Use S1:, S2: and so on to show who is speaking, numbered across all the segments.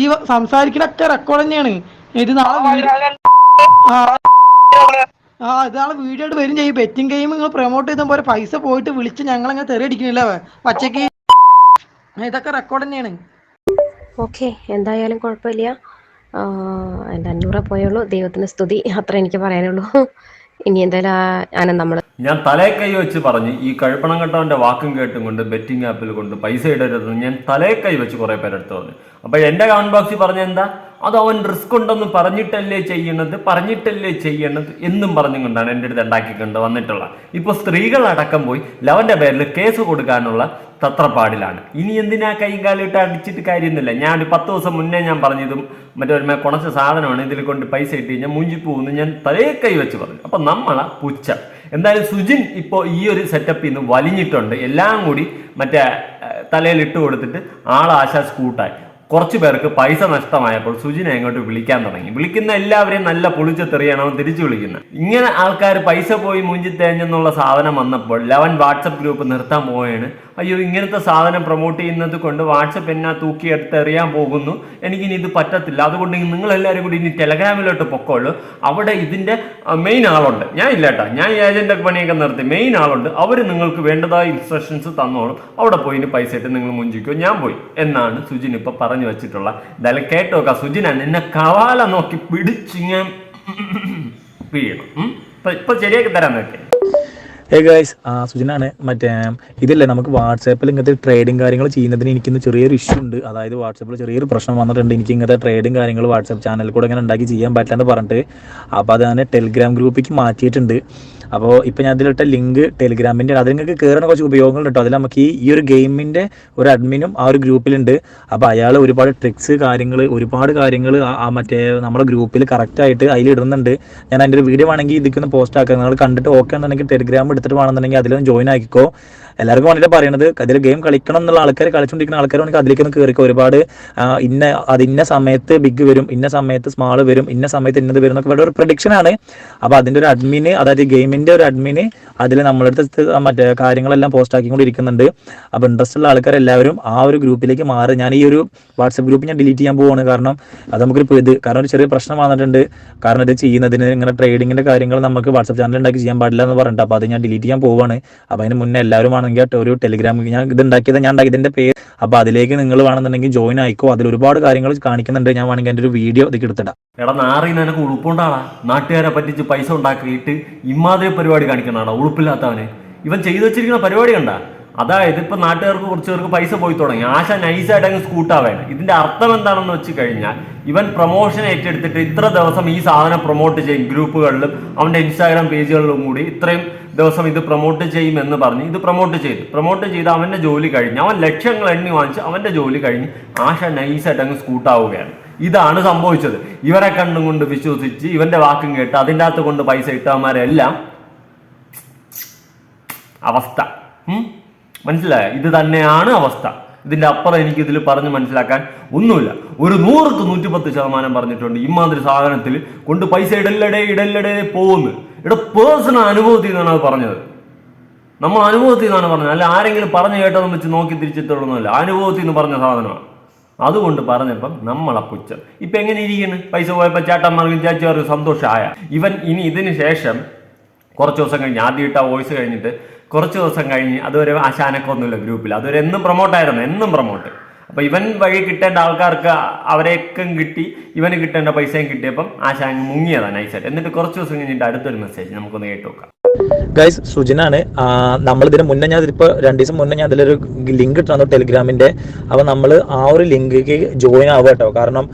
S1: ഈ സംസാരിക്കണൊക്കെ റെക്കോർഡ് തന്നെയാണ്. ഇത് നാളെ ആ ഇതാണ് വീഡിയോ ആയിട്ട് വരും ചെയ്യും. ബെറ്റിംഗ് ഗെയിം നിങ്ങൾ പ്രൊമോട്ട് ചെയ്ത പോലെ പൈസ പോയിട്ട് വിളിച്ച് ഞങ്ങളങ്ങനെ തെറി അടിക്കണില്ല പച്ചക്ക് ഇതൊക്കെ റെക്കോർഡ് തന്നെയാണ്.
S2: ഓക്കെ എന്തായാലും കുഴപ്പമില്ല. എന്റെ അഞ്ഞൂറേ പോയുള്ളൂ. ദൈവത്തിന് സ്തുതി. അത്ര എനിക്ക് പറയാനുള്ളൂ. ഇനി എന്തായാലും ആനന്ദ് നമ്മൾ
S3: ഞാൻ തലേ കൈ വെച്ച് പറഞ്ഞ് ഈ കഴുപ്പണം കെട്ടവന്റെ വാക്കും കേട്ടും കൊണ്ട് ബെറ്റിംഗ് ആപ്പിൽ കൊണ്ട് പൈസ ഇടരുത് ഞാൻ തലേ കൈ വെച്ച് കുറെ പേരെടുത്ത് പറഞ്ഞു. അപ്പൊ എന്റെ കമന്റ് ബോക്സിൽ പറഞ്ഞ എന്താ? അത് അവൻ റിസ്ക് ഉണ്ടെന്ന് പറഞ്ഞിട്ടല്ലേ ചെയ്യണത് പറഞ്ഞിട്ടല്ലേ ചെയ്യണത് എന്നും പറഞ്ഞുകൊണ്ടാണ് എന്റെ അടുത്ത് ഉണ്ടാക്കിക്കൊണ്ട് വന്നിട്ടുള്ള ഇപ്പൊ സ്ത്രീകളടക്കം പോയി ലവന്റെ പേരിൽ കേസ് കൊടുക്കാനുള്ള തത്രപ്പാടിലാണ്. ഇനി എന്തിനാ കൈയും കാലിട്ട് അടിച്ചിട്ട് കാര്യമൊന്നുമില്ല. ഞാൻ ഒരു പത്ത് ദിവസം മുന്നേ ഞാൻ പറഞ്ഞതും മറ്റേ ഒരു കുണച്ച സാധനമാണ് ഇതിൽ കൊണ്ട് പൈസ ഇട്ട് കഴിഞ്ഞാൽ മുഞ്ചി പോകുന്നു ഞാൻ തലേ കൈ വെച്ച് പറഞ്ഞു. അപ്പൊ നമ്മളാ പുച്ഛം. എന്തായാലും സുജിൻ ഇപ്പോൾ ഈ ഒരു സെറ്റപ്പിൽ നിന്ന് വലിഞ്ഞിട്ടുണ്ട്. എല്ലാം കൂടി മറ്റേ തലയിൽ ഇട്ട് കൊടുത്തിട്ട് ആളാശ സ്കൂട്ടായി കുറച്ച് പേർക്ക് പൈസ നഷ്ടമായപ്പോൾ സുജിനെ അങ്ങോട്ട് വിളിക്കാൻ തുടങ്ങി. വിളിക്കുന്ന എല്ലാവരെയും നല്ല പൊളിച്ച തെറിയാണ് അവൻ തിരിച്ചു വിളിക്കുന്നത്. ഇങ്ങനെ ആൾക്കാർ പൈസ പോയി മൂഞ്ചി തേഞ്ഞെന്നുള്ള സാധനം വന്നപ്പോൾ ലെവൻ വാട്സപ്പ് ഗ്രൂപ്പ് നിർത്താൻ പോവുകയാണ്. അയ്യോ ഇങ്ങനത്തെ സാധനം പ്രൊമോട്ട് ചെയ്യുന്നത് കൊണ്ട് വാട്സപ്പ് എന്നാ തൂക്കിയെടുത്ത് എറിയാൻ പോകുന്നു. എനിക്കിനി ഇത് പറ്റത്തില്ല. അതുകൊണ്ട് നിങ്ങൾ എല്ലാവരും കൂടി ഇനി ടെലഗ്രാമിലോട്ട് പൊക്കോളൂ. അവിടെ ഇതിന്റെ മെയിൻ ആളുണ്ട്. ഞാൻ ഇല്ല കേട്ടോ. ഞാൻ ഈ ഏജന്റ് പണിയൊക്കെ നിർത്തി. മെയിൻ ആളുണ്ട്. അവർ നിങ്ങൾക്ക് വേണ്ടതായ ഇൻസ്ട്രക്ഷൻസ് തന്നോളും. അവിടെ പോയി ഇനി പൈസ ഇട്ട് നിങ്ങൾ മുഞ്ചിക്കോ. ഞാൻ പോയി. എന്നാണ് സുജിൻ ഇപ്പോൾ പറഞ്ഞു വെച്ചിട്ടുള്ള എന്തായാലും കേട്ടോക്ക സുജിന നിന്നെ കവാല നോക്കി പിടിച്ചിങ്ങ ഉം? ഇപ്പൊ ശരിയാക്കി തരാൻ നോക്കി
S4: ഹേ ഗൈസ് ആ സുജനാണ് മറ്റേ ഇതില്ലേ നമുക്ക് വാട്സാപ്പിൽ ഇങ്ങനത്തെ ട്രേഡിങ് കാര്യങ്ങൾ ചെയ്യുന്നതിന് എനിക്കിന്ന് ചെറിയൊരു ഇഷ്യൂ ഉണ്ട്. അതായത് വാട്സാപ്പിൽ ചെറിയൊരു പ്രശ്നം വന്നിട്ടുണ്ട്. എനിക്ക് ഇങ്ങനത്തെ ട്രേഡിങ് കാര്യങ്ങൾ വാട്സാപ്പ് ചാനലിൽ കൂടെ ഇങ്ങനെ ഉണ്ടാക്കി ചെയ്യാൻ പറ്റില്ലെന്ന് പറഞ്ഞിട്ട്. അപ്പോൾ അത് ഞാൻ ടെലിഗ്രാം ഗ്രൂപ്പിലേക്ക് മാറ്റിയിട്ടുണ്ട്. അപ്പോൾ ഇപ്പോൾ ഞാൻ അതിലിട്ട ലിങ്ക് ടെലിഗ്രാമിന്റെ അത് നിങ്ങൾക്ക് കയറുന്ന കുറച്ച് ഉപയോഗങ്ങൾ കേട്ടോ. അതിൽ നമുക്ക് ഈ ഒരു ഗെയിമിന്റെ ഒരു അഡ്മിനും ആ ഒരു ഗ്രൂപ്പിലുണ്ട്. അപ്പോൾ അയാൾ ഒരുപാട് ട്രിക്സ് കാര്യങ്ങൾ ഒരുപാട് കാര്യങ്ങൾ ആ മറ്റേ നമ്മുടെ ഗ്രൂപ്പിൽ കറക്റ്റായിട്ട് അതിൽ ഇടുന്നുണ്ട്. ഞാൻ അതിന്റെ ഒരു വീഡിയോ വേണമെങ്കിൽ ഇതിക്കൊന്ന് പോസ്റ്റ് ആക്കാം. നിങ്ങൾ കണ്ടിട്ട് ഓക്കെ എന്നുണ്ടെങ്കിൽ ടെലിഗ്രാം എടുത്തിട്ട് വേണമെന്നുണ്ടെങ്കിൽ അതിലൊന്ന് ജോയിൻ ആക്കിക്കോ. എല്ലാവർക്കും വന്നിട്ട് പറയണത്. അതിൽ ഗെയിം കളിക്കണം എന്നുള്ള ആൾക്കാർ കളിച്ചുകൊണ്ടിരിക്കുന്ന ആൾക്കാരാണെങ്കിൽ അതിലേക്ക് ഒന്ന് കയറിക്കും ഒരുപാട് ഇന്ന അത് ഇന്ന സമയത്ത് ബിഗ് വരും ഇന്ന സമയത്ത് സ്മാൾ വരും ഇന്ന സമയത്ത് ഇന്നത് വരും എന്നൊക്കെ ഇവിടെ ഒരു പ്രഡിക്ഷൻ ആണ്. അപ്പോൾ അതിന്റെ ഒരു അഡ്മിന് അതായത് ഗെയിമിന്റെ ഒരു അഡ്മിന് അതിൽ നമ്മളടുത്ത് മറ്റേ കാര്യങ്ങളെല്ലാം പോസ്റ്റ് ആക്കിക്കൊണ്ടിരിക്കുന്നുണ്ട്. അപ്പോൾ ഇൻട്രസ്റ്റ് ഉള്ള ആൾക്കാർ എല്ലാവരും ആ ഒരു ഗ്രൂപ്പിലേക്ക് മാറി. ഞാൻ ഈ ഒരു വാട്സപ്പ് ഗ്രൂപ്പ് ഞാൻ ഡിലീറ്റ് ചെയ്യാൻ പോവാണ്. കാരണം അത് നമുക്കൊരു ഇത് കാരണം ഒരു ചെറിയ പ്രശ്നം വന്നിട്ടുണ്ട്. കാരണം ഇത് ചെയ്യുന്നതിന് ഇങ്ങനെ ട്രേഡിങ്ങിന്റെ കാര്യങ്ങൾ നമുക്ക് വാട്സപ്പ് ചാനൽ ഉണ്ടാക്കി ചെയ്യാൻ പാടില്ല എന്ന് പറഞ്ഞിട്ട് അപ്പോൾ അത് ഞാൻ ഡിലീറ്റ് ചെയ്യാൻ പോവാണ്. അപ്പോൾ അതിന് മുന്നേ എല്ലാവരും ആണെങ്കിൽ ഒരു ടെലിഗ്രാം ഞാൻ ഇത് ഉണ്ടാക്കിയത് ഞാൻ ഉണ്ടാക്കി ഇതിന്റെ പേര്. അപ്പൊ അതിലേക്ക് നിങ്ങൾ വേണമെന്നുണ്ടെങ്കിൽ ജോയിൻ ആയിക്കോ. അതിൽ ഒരുപാട് കാര്യങ്ങൾ കാണിക്കുന്നുണ്ട്. ഞാൻ വേണമെങ്കിൽ എന്റെ ഒരു വീഡിയോ ഇതിൽ എടുത്തിടാം.
S3: എടാ നാറി നിനക്ക് ഉളുപ്പുണ്ടാടാ. നാട്ടുകാരെ പറ്റിച്ച് പൈസ ഉണ്ടാക്കിയിട്ട് ഇമാതിരി പരിപാടി കാണിക്കണാടാ ഉളുപ്പില്ലാത്തവനെ. ഇവൻ ചെയ്തു വെച്ചിരിക്കുന്ന പരിപാടി കണ്ട? അതായത് ഇപ്പൊ നാട്ടുകാർക്ക് കുറച്ച് പേർക്ക് പൈസ പോയി തുടങ്ങി. ആശ നൈസായിട്ട് അങ്ങ് സ്കൂട്ടാവേണം ഇതിന്റെ അർത്ഥം എന്താണെന്ന് വെച്ച് കഴിഞ്ഞാൽ ഇവൻ പ്രൊമോഷൻ ഏറ്റെടുത്തിട്ട് ഇത്ര ദിവസം ഈ സാധനം പ്രൊമോട്ട് ചെയ്യും. ഗ്രൂപ്പുകളിലും അവന്റെ ഇൻസ്റ്റാഗ്രാം പേജുകളിലും കൂടി ഇത്രയും ദിവസം ഇത് പ്രൊമോട്ട് ചെയ്യുമെന്ന് പറഞ്ഞ് ഇത് പ്രൊമോട്ട് ചെയ്തു. പ്രൊമോട്ട് ചെയ്ത് അവന്റെ ജോലി കഴിഞ്ഞ് അവൻ ലക്ഷങ്ങൾ എണ്ണി വാങ്ങിച്ച് അവന്റെ ജോലി കഴിഞ്ഞ് ആശ നൈസായിട്ട് അങ്ങ് സ്കൂട്ടാവുകയാണ് ഇതാണ് സംഭവിച്ചത്. ഇവരെ കണ്ണും കൊണ്ട് വിശ്വസിച്ച് ഇവന്റെ വാക്കും കേട്ട് അതിന്റെ അകത്ത് കൊണ്ട് പൈസ ഇട്ടവന്മാരെല്ലാം അവസ്ഥ. മനസ്സിലായോ? ഇത് തന്നെയാണ് അവസ്ഥ. ഇതിന്റെ അപ്പുറം എനിക്ക് ഇതിൽ പറഞ്ഞ് മനസ്സിലാക്കാൻ ഒന്നുമില്ല. ഒരു നൂറുക്ക് നൂറ്റിപ്പത്ത് ശതമാനം പറഞ്ഞിട്ടുണ്ട് ഇമാതിരി സാധനത്തിൽ കൊണ്ട് പൈസ ഇടല്ലടേ ഇടല്ലടേ പോകുന്നു. ഇവിടെ പേഴ്സണൽ അനുഭവത്തിൽ നിന്നാണ് അത് പറഞ്ഞത്. നമ്മൾ അനുഭവത്തിൽ നിന്നാണ് പറഞ്ഞത്. അല്ല ആരെങ്കിലും പറഞ്ഞു കേട്ടതെന്ന് വെച്ച് നോക്കി തിരിച്ചെത്തുള്ളൊന്നുമല്ല. അനുഭവത്തിൽ നിന്ന് പറഞ്ഞ സാധനമാണ്. അതുകൊണ്ട് പറഞ്ഞപ്പം നമ്മളെ പുച്ഛം. ഇപ്പൊ എങ്ങനെ ഇരിക്കുന്നു? പൈസ പോയപ്പോൾ ചേട്ടന്മാർക്കും ചേച്ചിമാർക്കും സന്തോഷമായ. ഇവൻ ഇനി ഇതിന് ശേഷം കുറച്ച് ദിവസം കഴിഞ്ഞ് ആദ്യം ഇട്ട വോയിസ് കഴിഞ്ഞിട്ട് കുറച്ച് ദിവസം കഴിഞ്ഞ് അതുവരെ ആശാനക്കൊന്നുമില്ല ഗ്രൂപ്പിൽ. അതുവരെ എന്നും പ്രൊമോട്ടായിരുന്നു എന്നും പ്രൊമോട്ട് അപ്പൊ ഇവൻ വഴി കിട്ടേണ്ട ആൾക്കാർക്ക് അവരെയൊക്കെ കിട്ടി ഇവന് കിട്ടേണ്ട പൈസയും കിട്ടിയപ്പം ആശാൻ മുങ്ങിയതാണ് നൈസായിട്ട് എന്നിട്ട് കുറച്ച് ദിവസം കഴിഞ്ഞിട്ട് അടുത്തൊരു മെസ്സേജ് നമുക്കൊന്ന് കേട്ട് നോക്കാം.
S4: ഗൈസ് സുജിനാണ്. നമ്മൾ ഇതിന് മുന്നേ ഞാൻ ഇതിപ്പോൾ രണ്ട് ദിവസം മുന്നേ ഞാൻ അതിലൊരു ലിങ്ക് ഇട്ടു ടെലിഗ്രാമിന്റെ അപ്പോൾ നമ്മൾ ആ ഒരു ലിങ്കിലേക്ക് ജോയിൻ ആവുക കേട്ടോ. കാരണം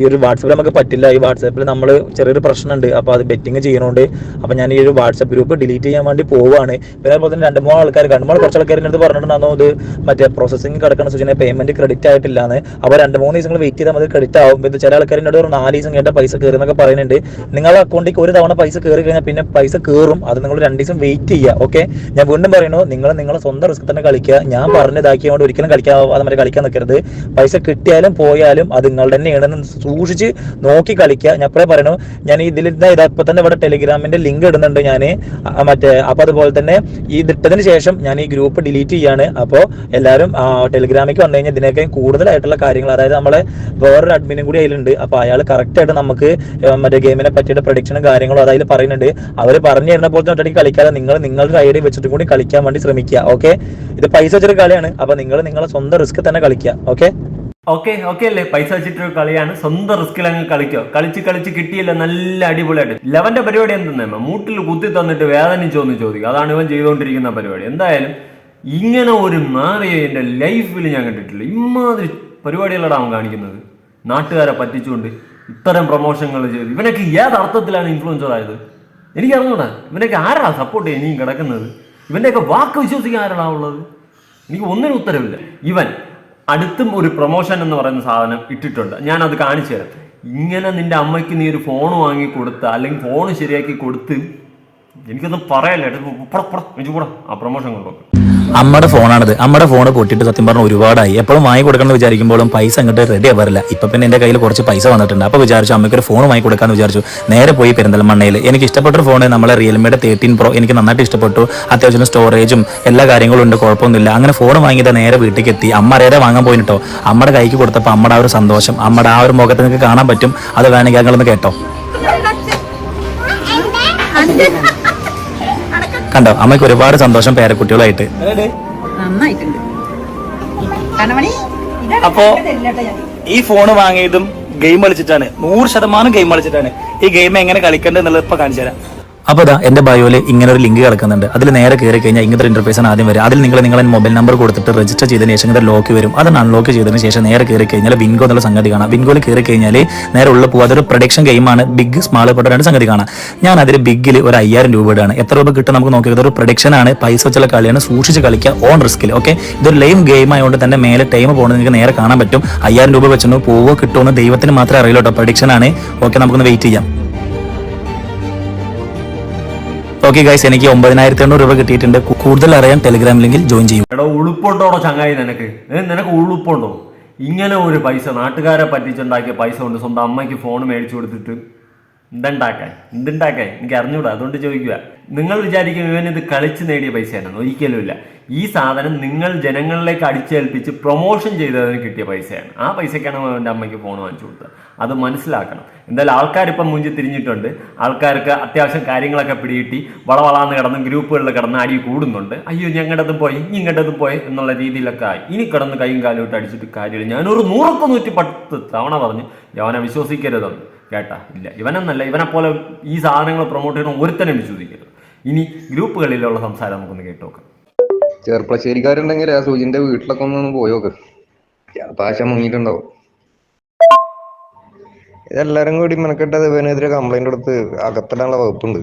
S4: ഈ ഒരു വാട്സപ്പിൽ നമുക്ക് പറ്റില്ല. ഈ വാട്സാപ്പിൽ നമ്മൾ ചെറിയൊരു പ്രശ്നമുണ്ട്. അപ്പോൾ അത് ബെറ്റിംഗ് ചെയ്യണോണ്ട്. അപ്പോൾ ഞാൻ ഈ ഒരു വാട്സപ്പ് ഗ്രൂപ്പ് ഡിലീറ്റ് ചെയ്യാൻ വേണ്ടി പോവുകയാണ് പിന്നെ അതുപോലെ തന്നെ രണ്ട് മൂന്ന് ആൾക്കാർ രണ്ട് മൂന്ന് കുറച്ച് ആൾക്കാർ അടുത്ത് പറഞ്ഞിട്ടുണ്ടെന്നോ ഇത് മറ്റേ പ്രോസസ്സിംഗ് കിടക്കുന്ന സുജിനെ പേയ്മെന്റ് ക്രെഡിറ്റ് ആയിട്ടില്ല എന്ന് അപ്പോൾ രണ്ട് മൂന്ന് ദിവസങ്ങൾ വെയിറ്റ് ചെയ്താൽ മതി ക്രെഡിറ്റ് ആവും. ഇത് ചില ആൾക്കാർ എന്നോട് ഒരു നാല് ദിവസം കേട്ട പൈസ കയറി എന്നൊക്കെ പറയുന്നുണ്ട്. നിങ്ങളുടെ അക്കൗണ്ടിലേക്ക് ഒരു തവണ പൈസ കയറി കഴിഞ്ഞാൽ പിന്നെ പൈസ കയറും അത് നിങ്ങൾ രണ്ട് ദിവസം വെയിറ്റ് ചെയ്യുക ഓക്കെ ഞാൻ വീണ്ടും പറയുന്നു നിങ്ങൾ നിങ്ങളെ സ്വന്തം റിസ്ക് തന്നെ കളിക്കുക. ഞാൻ പറഞ്ഞതാക്കിയോണ്ട് ഒരിക്കലും കളിക്കാതെ മറ്റേ കളിക്കാൻ നിൽക്കരുത്. പൈസ കിട്ടിയാലും പോയാലും അത് നിങ്ങളുടെ തന്നെയാണെന്ന് സൂക്ഷിച്ച് നോക്കി കളിക്കുക. ഞാൻ എപ്പോഴേ പറയണു ഞാൻ ഇതിൽ ഇതാ ഇപ്പൊ തന്നെ ഇവിടെ ടെലിഗ്രാമിന്റെ ലിങ്ക് ഇടുന്നുണ്ട് ഞാൻ മറ്റേ അപ്പൊ അതുപോലെ തന്നെ ഇതിട്ടതിന് ശേഷം ഞാൻ ഈ ഗ്രൂപ്പ് ഡിലീറ്റ് ചെയ്യാണ്. അപ്പോൾ എല്ലാവരും ടെലിഗ്രാമിലേക്ക് വന്നു കഴിഞ്ഞാൽ ഇതിനൊക്കെ അതിനെക്കാട്ടിയും കൂടുതലായിട്ടുള്ള കാര്യങ്ങൾ അതായത് നമ്മളെ വേറൊരു അഡ്മിനും കൂടി അതിലുണ്ട്. അപ്പൊ അയാൾ കറക്റ്റ് ആയിട്ട് നമുക്ക് മറ്റേ ഗെയിമിനെ പറ്റിയിട്ട് പ്രൊഡിക്ഷനും കാര്യങ്ങളും അതായത് പറയുന്നുണ്ട്. അവർ പറഞ്ഞു തരുന്ന പോലത്തെ ഒറ്റയ്ക്ക് കളിക്കാതെ നിങ്ങൾ നിങ്ങളുടെ ഐഡിയ വെച്ചിട്ട് കൂടി കളിക്കാൻ വേണ്ടി ശ്രമിക്കുക ഓക്കെ ഇത് പൈസ വെച്ചൊരു കളിയാണ്. അപ്പൊ നിങ്ങൾ നിങ്ങളെ സ്വന്തം റിസ്ക് തന്നെ കളിക്കുക ഓക്കെ
S3: ഓക്കെ ഓക്കെ അല്ലേ? പൈസ വെച്ചിട്ടൊരു കളിയാണ്. സ്വന്തം റിസ്കിൽ അങ്ങ് കളിക്കോ കളിച്ച് കളിച്ച് കിട്ടിയില്ല നല്ല അടിപൊളിയായിട്ട്. ലെവന്റെ പരിപാടി എന്തെന്നേ? മൂട്ടിൽ കുത്തി തന്നിട്ട് വേദനിച്ചോന്ന് ചോദിക്കും. അതാണ് ഇവൻ ചെയ്തുകൊണ്ടിരിക്കുന്ന പരിപാടി. എന്തായാലും ഇങ്ങനെ ഒരു നാറിയ എന്റെ ലൈഫിൽ ഞാൻ കണ്ടിട്ടില്ല. ഇമാതിരി പരിപാടികളാണ് അവൻ കാണിക്കുന്നത്. നാട്ടുകാരെ പറ്റിച്ചുകൊണ്ട് ഇത്തരം പ്രൊമോഷനുകൾ ചെയ്ത് ഇവനൊക്കെ ഏത് അർത്ഥത്തിലാണ് ഇൻഫ്ലുവൻസർ ആയത്? എനിക്ക് അറിഞ്ഞൂടാ ഇവനൊക്കെ ആരാ സപ്പോർട്ട് ചെയ്യാൻ ഇനിയും കിടക്കുന്നത്? ഇവന്റെയൊക്കെ വാക്ക് വിശ്വസിക്കാൻ ആരാണ് ഉള്ളത്? എനിക്ക് ഒന്നിനും ഉത്തരവില്ല. ഇവൻ അടുത്തും ഒരു പ്രൊമോഷൻ എന്ന് പറയുന്ന സാധനം ഇട്ടിട്ടുണ്ട്. ഞാൻ അത് കാണിച്ചു തരാം. ഇങ്ങനെ നിന്റെ അമ്മയ്ക്ക് നീ ഒരു ഫോൺ വാങ്ങി കൊടുത്ത അല്ലെങ്കിൽ ഫോൺ ശരിയാക്കി കൊടുത്ത് എനിക്കൊന്നും പറയല്ലേ കൂടാ ആ പ്രൊമോഷൻ കൊണ്ടുപോകും
S4: അമ്മയുടെ ഫോണാണിത്. അമ്മയുടെ ഫോൺ പൊട്ടിയിട്ട് സത്യം പറഞ്ഞ ഒരുപാടായി. എപ്പോഴും വാങ്ങി കൊടുക്കണം എന്ന് വിചാരിക്കുമ്പോഴും പൈസ അങ്ങോട്ട് റെഡി ആവാറില്ല. ഇപ്പൊ പിന്നെ എന്റെ കയ്യിൽ കുറച്ച് പൈസ വന്നിട്ടുണ്ട്. അപ്പൊ വിചാരിച്ചു അമ്മയ്ക്ക് ഒരു ഫോൺ വാങ്ങി കൊടുക്കാന്ന് വിചാരിച്ചു. നേരെ പോയി പെരിന്തൽമണ്ണയിൽ എനിക്ക് ഇഷ്ടപ്പെട്ട ഫോൺ നമ്മളെ റിയൽമിയുടെ തേർട്ടീൻ പ്രോ എനിക്ക് നന്നായിട്ട് ഇഷ്ടപ്പെട്ടു. അത്യാവശ്യം സ്റ്റോറേജും എല്ലാ കാര്യങ്ങളും ഉണ്ട് കുഴപ്പമൊന്നുമില്ല. അങ്ങനെ ഫോൺ വാങ്ങിയിട്ട് നേരെ വീട്ടിലേക്ക് എത്തി. അമ്മ അറിയാതെ വാങ്ങാൻ പോയിട്ടോ അമ്മയുടെ കൈക്ക് കൊടുത്തപ്പോൾ അമ്മയുടെ ആ ഒരു സന്തോഷം. അമ്മയുടെ ആ ഒരു മുഖത്ത് നിങ്ങൾക്ക് കാണാൻ പറ്റും. അത് വേണമെങ്കിൽ അങ്ങനെ കേട്ടോ. കണ്ടോ അമ്മയ്ക്ക് ഒരുപാട് സന്തോഷം പേരക്കുട്ടികളായിട്ട്. അപ്പോ ഈ ഫോൺ വാങ്ങിയതും ഗെയിം കളിച്ചിട്ടാണ്. നൂറ് ശതമാനം ഗെയിം കളിച്ചിട്ടാണ്. ഈ ഗെയിം എങ്ങനെ കളിക്കേണ്ടത് എന്നുള്ളത് ഇപ്പൊ കാണിച്ചു തരാം. അപ്പൊ അതാ എന്റെ ബയോയിൽ ഇങ്ങനെ ഒരു ലിങ്ക് കിടക്കുന്നുണ്ട്. അതിൽ നേരെ കയറി കഴിഞ്ഞാൽ ഇങ്ങനത്തെ ഇന്റർഫേസ് ആദ്യം വരും അതിൽ നിങ്ങൾ നിങ്ങളെ മൊബൈൽ നമ്പർ കൊടുത്തിട്ട് രജിസ്റ്റർ ചെയ്തതിന് ശേഷം ഇങ്ങനെ ലോക്ക് വരും. അത് അൺലോക്ക് ചെയ്തതിന് ശേഷം നേരെ കയറി കഴിഞ്ഞാൽ വിൻഗോ എന്നുള്ള സംഗതി കാണാം. വിൻഗോയിൽ കയറി കഴിഞ്ഞാൽ നേരെ ഉള്ള പോകും അതൊരു പ്രൊഡക്ഷൻ ഗെയിമാണ് ബിഗ് സ്മാൾ പെട്ട രണ്ട് സംഗതി കാണാം. ഞാൻ അതിൽ ബിഗിൽ ഒരു അയ്യായിരം രൂപ എത്ര രൂപ കിട്ടും നമുക്ക് നോക്കിയത് ഒരു പ്രൊഡക്ഷൻ ആണ്. പൈസ വെച്ചുള്ള കളിയാണ്. സൂക്ഷിച്ച് കളിക്കുക. ഓൺ റിസ്കിൽ ഓക്കെ ഇതൊരു ലൈവ് ഗെയിം ആയതുകൊണ്ട് തന്നെ മേലെ ടൈം പോകുന്നത് നിങ്ങൾക്ക് നേരെ കാണാൻ പറ്റും. അയ്യായിരം രൂപ വെച്ചൊന്ന് പോവോ കിട്ടുമോ എന്ന് ദൈവത്തിന് മാത്രമേ അറിയില്ല കേട്ടോ പ്രൊഡക്ഷൻ ആണ്. ഓക്കെ നമുക്കൊന്ന് വെയിറ്റ് ചെയ്യാം. ഓക്കെ ഗൈസ് എനിക്ക് ഒമ്പതിനായിരത്തി എണ്ണൂറ് രൂപ കിട്ടിയിട്ടുണ്ട്. കൂടുതൽ അറിയാൻ ടെലിഗ്രാം ലിങ്കിൽ ജോയിൻ ചെയ്യും.
S3: എടോ ഉളുപ്പുണ്ടോടോ ചങ്ങായി നിനക്ക്? നിനക്ക് ഉളുപ്പുണ്ടോ? ഇങ്ങനെ ഒരു പൈസ നാട്ടുകാരെ പറ്റിച്ചുണ്ടാക്കിയ പൈസ കൊണ്ട് സ്വന്തം അമ്മയ്ക്ക് ഫോൺ മേടിച്ചു കൊടുത്തിട്ട് എന്തുണ്ടാക്കാൻ എന്തുണ്ടാക്കാൻ എനിക്ക് അറിഞ്ഞൂടാ അതുകൊണ്ട് ചോദിക്കുക നിങ്ങൾ വിചാരിക്കും ഇവൻ ഇത് കളിച്ച് നേടിയ പൈസയാണെന്ന്. ഒരിക്കലും ഇല്ല. ഈ സാധനം നിങ്ങൾ ജനങ്ങളിലേക്ക് അടിച്ചേൽപ്പിച്ച് പ്രൊമോഷൻ ചെയ്തതിന് കിട്ടിയ പൈസയാണ്. ആ പൈസക്കാണ് അവന്റെ അമ്മയ്ക്ക് ഫോൺ വാങ്ങിച്ചു കൊടുത്തത്. അത് മനസ്സിലാക്കണം. എന്തായാലും ആൾക്കാരിപ്പം മുഞ്ചി തിരിഞ്ഞിട്ടുണ്ട്. ആൾക്കാർക്ക് അത്യാവശ്യം കാര്യങ്ങളൊക്കെ പിടികിട്ടി. വളവളാന്ന് കിടന്ന് ഗ്രൂപ്പുകളിൽ കിടന്ന് അടി കൂടുന്നുണ്ട്. അയ്യോ ഞങ്ങളുടേതും പോയി ഇങ്ങോട്ടത് പോയി എന്നുള്ള രീതിയിലൊക്കെ ആയി. ഇനി കിടന്ന് കൈയും കാലും ഇട്ട് അടിച്ചിട്ട് കാര്യമില്ല. ഞാനൊരു നൂറൊക്കെ നൂറ്റി പത്ത് തവണ പറഞ്ഞു യവനെ വിശ്വസിക്കരുതെന്ന്. കേട്ടാ ഇല്ല. ഇവനെന്നല്ല ഇവനെപ്പോലെ ഈ സാധനങ്ങൾ പ്രൊമോട്ട് ചെയ്യുന്ന ഒരുത്തനെ വിശ്വസിക്കരുത് ഇനി ഗ്രൂപ്പുകളിലുള്ള സംസാരം നമുക്കൊന്ന് കേട്ടോക്കാം
S5: ചെറുപ്പശ്ശേരിക്കാരുണ്ടെങ്കിൽ ആ സൂചിന്റെ വീട്ടിലൊക്കെ ഒന്ന് പോയോക്ക് ചിലപ്പോ മുങ്ങിയിട്ടുണ്ടോ മുങ്ങിയിട്ടുണ്ടാവും. ഇതെല്ലാരും കൂടി മെനക്കെട്ടത് ഇവനെതിരെ കംപ്ലൈന്റ് കൊടുത്ത് അകത്തിടാനുള്ള വകുപ്പുണ്ട്.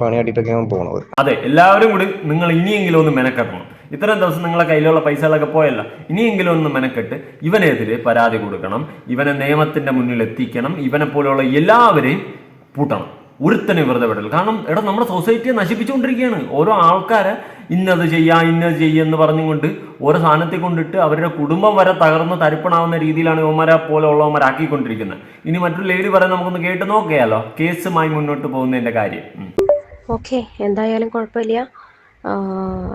S5: പണി ആട്ടിട്ടൊക്കെ ഞാൻ പോണത്.
S3: അതെ എല്ലാവരും കൂടി നിങ്ങൾ ഇനിയെങ്കിലും ഒന്ന് മെനക്കെട്ടണം. ഇത്രയും ദിവസം നിങ്ങളെ കയ്യിലുള്ള പൈസകളൊക്കെ പോയല്ല. ഇനിയെങ്കിലും ഒന്ന് മെനക്കെട്ട് ഇവനെതിരെ പരാതി കൊടുക്കണം. ഇവനെ നിയമത്തിന്റെ മുന്നിൽ എത്തിക്കണം. ഇവനെ പോലെയുള്ള എല്ലാവരെയും പൂട്ടണം. ഒരുത്തനെ വെറുതെ വിടൽ കാരണം എടാ നമ്മുടെ സൊസൈറ്റിയെ നശിപ്പിച്ചുകൊണ്ടിരിക്കുകയാണ്. ഓരോ ആൾക്കാരെ ഇന്നത് ചെയ്യാം ഇന്നത് ചെയ്യാന്ന് പറഞ്ഞുകൊണ്ട് ഓരോ സാധനത്തിൽ കൊണ്ടിട്ട് അവരുടെ കുടുംബം വരെ തകർന്ന് തരിപ്പണാവുന്ന രീതിയിലാണ് ഇവന്മാരെ പോലെ ഉള്ളവന്മാരാക്കിക്കൊണ്ടിരിക്കുന്നത്. ഇനി മറ്റൊരു ലേഡി പറയാൻ നമുക്കൊന്ന് കേട്ട് നോക്കിയാലോ. കേസുമായി മുന്നോട്ട് പോകുന്നതിന്റെ കാര്യം.
S2: ഓക്കെ. എന്തായാലും കുഴപ്പമില്ല.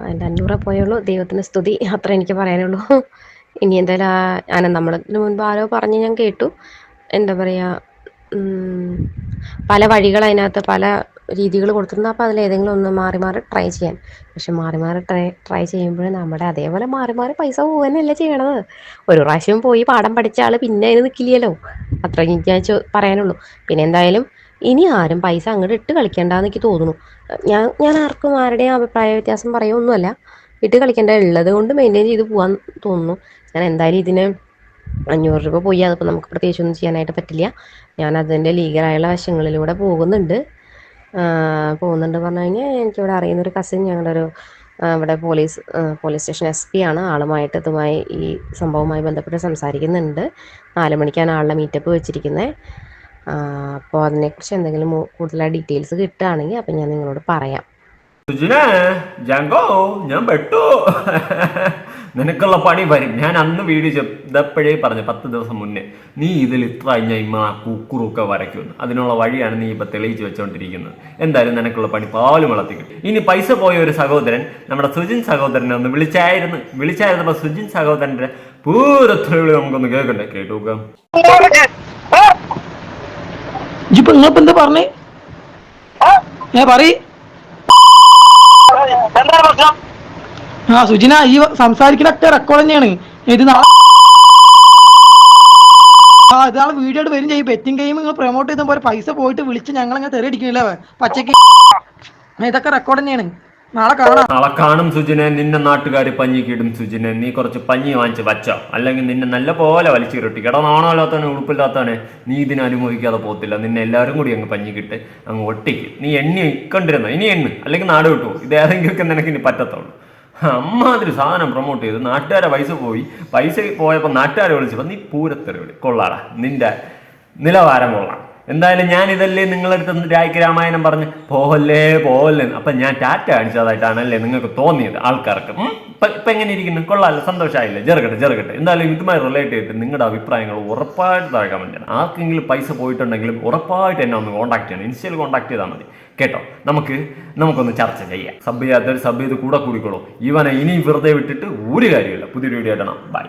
S2: എന്റെ അഞ്ഞൂറേ പോയുള്ളൂ. ദൈവത്തിന് സ്തുതി. അത്ര എനിക്ക് പറയാനുള്ളൂ. ഇനി എന്തായാലും ആ ഞാൻ നമ്മളതിന് മുൻപ് ആരോ പറഞ്ഞ് ഞാൻ കേട്ടു. എന്താ പറയുക പല വഴികൾ അതിനകത്ത് പല രീതികൾ കൊടുത്തിരുന്നു അപ്പോൾ അതിലേതെങ്കിലും ഒന്ന് മാറി മാറി ട്രൈ ചെയ്യാൻ. പക്ഷെ മാറി മാറി ട്രൈ ട്രൈ ചെയ്യുമ്പോൾ നമ്മുടെ അതേപോലെ മാറി മാറി പൈസ പോകാനല്ലേ ചെയ്യണത്. ഒരു പ്രാവശ്യം പോയി പാഠം പഠിച്ച ആൾ പിന്നെ അതിന് നിൽക്കില്ലല്ലോ അത്ര എനിക്ക് ഞാൻ പറയാനുള്ളൂ. പിന്നെ എന്തായാലും ഇനി ആരും പൈസ അങ്ങോട്ട് ഇട്ട് കളിക്കേണ്ടെന്ന് എനിക്ക് തോന്നുന്നു. ഞാൻ ഞാൻ ആർക്കും ആരുടെയും അഭിപ്രായ വ്യത്യാസം പറയുമൊന്നുമല്ല ഇട്ട് കളിക്കേണ്ട ഉള്ളത് കൊണ്ട് മെയിന്റെയിൻ ചെയ്ത് പോകാൻ തോന്നുന്നു. ഞാൻ എന്തായാലും ഇതിന് അഞ്ഞൂറ് രൂപ പോയി. അതിപ്പോൾ നമുക്ക് പ്രത്യേകിച്ചൊന്നും ചെയ്യാനായിട്ട് പറ്റില്ല. ഞാൻ അതിന്റെ ലീഗലായുള്ള വശങ്ങളിലൂടെ പോകുന്നുണ്ട്. പോകുന്നുണ്ട് പറഞ്ഞു കഴിഞ്ഞാൽ എനിക്കിവിടെ അറിയുന്നൊരു കസിൻ ഞങ്ങളുടെ ഒരു ഇവിടെ police police station S P ആണ്. ആളുമായിട്ട് ഇതുമായി ഈ സംഭവവുമായി ബന്ധപ്പെട്ട് സംസാരിക്കുന്നുണ്ട്. നാല് മണിക്കാണ് ആളുടെ മീറ്റപ്പ് വെച്ചിരിക്കുന്നത് അപ്പോൾ അതിനെക്കുറിച്ച് എന്തെങ്കിലും കൂടുതൽ ഡീറ്റെയിൽസ് കിട്ടുകയാണെങ്കിൽ അപ്പം ഞാൻ നിങ്ങളോട് പറയാം.
S3: സുജിനെ ജാങ്കോ ഞാൻ പെട്ടു. നിനക്കുള്ള പണി വരും. ഞാൻ അന്ന് വീഡിയോ ചെയ്തപ്പോഴേ പറഞ്ഞു പത്ത് ദിവസം മുന്നേ നീ ഇതിൽ ഇത്ര കഴിഞ്ഞാൽ ഇമ്മ കുക്കുറൊക്കെ വരയ്ക്കുന്നു അതിനുള്ള വഴിയാണ് നീ ഇപ്പൊ തെളിയിച്ച് വെച്ചുകൊണ്ടിരിക്കുന്നത് എന്തായാലും നിനക്കുള്ള പണി പാലും വളർത്തി കിട്ടും. ഇനി പൈസ പോയ ഒരു സഹോദരൻ നമ്മുടെ സുജിൻ സഹോദരനെ ഒന്ന് വിളിച്ചായിരുന്നു. വിളിച്ചായിരുന്നപ്പോ സുജിൻ സഹോദരന്റെ പൂരത്തൊഴിൽ നമുക്കൊന്ന് കേൾക്കണ്ടേ? കേട്ടു
S1: ഇജിപ്പോ നിങ്ങളിപ്പോ എന്താ പറഞ്ഞേ? ഞാൻ പറയ്. ആ സുജിന ഈ സംസാരിക്കണൊക്കെ റെക്കോർഡ് തന്നെയാണ്. ഇത് ആ ഇതാളെ വീഡിയോ ആയിട്ട് വരും ചെയ്യും. ബെറ്റിംഗ് ഗെയിം നിങ്ങൾ പ്രൊമോട്ട് ചെയ്ത പോലെ പൈസ പോയിട്ട് വിളിച്ച് ഞങ്ങളങ്ങനെ തെറി അടിക്കണില്ലേ പച്ചക്ക് ഇതൊക്കെ റെക്കോർഡ് തന്നെയാണ്. നാളെ കാണാം.
S3: നാളെ കാണും സുജിനെ നിന്നെ നാട്ടുകാർ പഞ്ഞിക്കിടും സുജിനെ. നീ കുറച്ച് പഞ്ഞി വാങ്ങിച്ച് വച്ചോ. അല്ലെങ്കിൽ നിന്നെ നല്ല പോലെ വലിച്ചു കിട്ടി കേട്ടോ നാണമില്ലാത്തവനെ ഉടുപ്പില്ലാത്തവനെ നീ ഇതിനെ അനുഭവിക്കാതെ പോകത്തില്ല. നിന്നെ എല്ലാവരും കൂടി അങ്ങ് പഞ്ഞിക്കിട്ട് അങ്ങ് ഒട്ടിക്ക്. നീ എണ്ണി ഇക്കണ്ടിരുന്നോ ഇനി എണ്ണ. അല്ലെങ്കിൽ നാട് വിട്ടു ഇത് ഏതെങ്കിലുമൊക്കെ നിനക്ക് ഇനി പറ്റത്തുള്ളൂ. അമ്മാതിരി സാധനം പ്രൊമോട്ട് ചെയ്ത് നാട്ടുകാരെ പൈസ പോയി. പൈസ പോയപ്പോൾ നാട്ടുകാരെ വിളിച്ചപ്പോൾ നീ പൂരത്തെറി വിളി കൊള്ളാടാ. നിന്റെ നിലവാരം കൊള്ളാം. എന്തായാലും ഞാൻ ഇതല്ലേ നിങ്ങളടുത്ത് രാജ്യ രാമായണം പറഞ്ഞ് പോവല്ലേ പോവല്ലേ. അപ്പൊ ഞാൻ ടാറ്റ കാണിച്ചതായിട്ടാണല്ലേ നിങ്ങൾക്ക് തോന്നിയത് ആൾക്കാർക്ക്. ഇപ്പൊ എങ്ങനെ ഇരിക്കുന്നു? കൊള്ളാല്ല സന്തോഷമായില്ലേ ചെറുകട്ടെ ചെറുകട്ടെ എന്തായാലും ഇതുമായി റിലേറ്റ് ചെയ്തിട്ട് നിങ്ങളുടെ അഭിപ്രായങ്ങൾ ഉറപ്പായിട്ട് താഴെ കമന്റ് ചെയ്യണം. ആർക്കെങ്കിലും പൈസ പോയിട്ടുണ്ടെങ്കിലും ഉറപ്പായിട്ട് എന്നെ ഒന്ന് കോൺടാക്ട് ചെയ്യണം. ഇൻസ്റ്റയിൽ കോൺടാക്ട് ചെയ്താൽ മതി. കേട്ടോ? നമുക്ക് നമുക്കൊന്ന് ചർച്ച ചെയ്യാം. സബ് ചെയ്യാത്തവർ സബ് ചെയ്ത് കൂടെ കൂടിക്കോളൂ. ഇവനെ ഇനി വെറുതെ വിട്ടിട്ട് ഒരു കാര്യമില്ല പുതിയൊരു വീഡിയോ ഇടണം ബൈ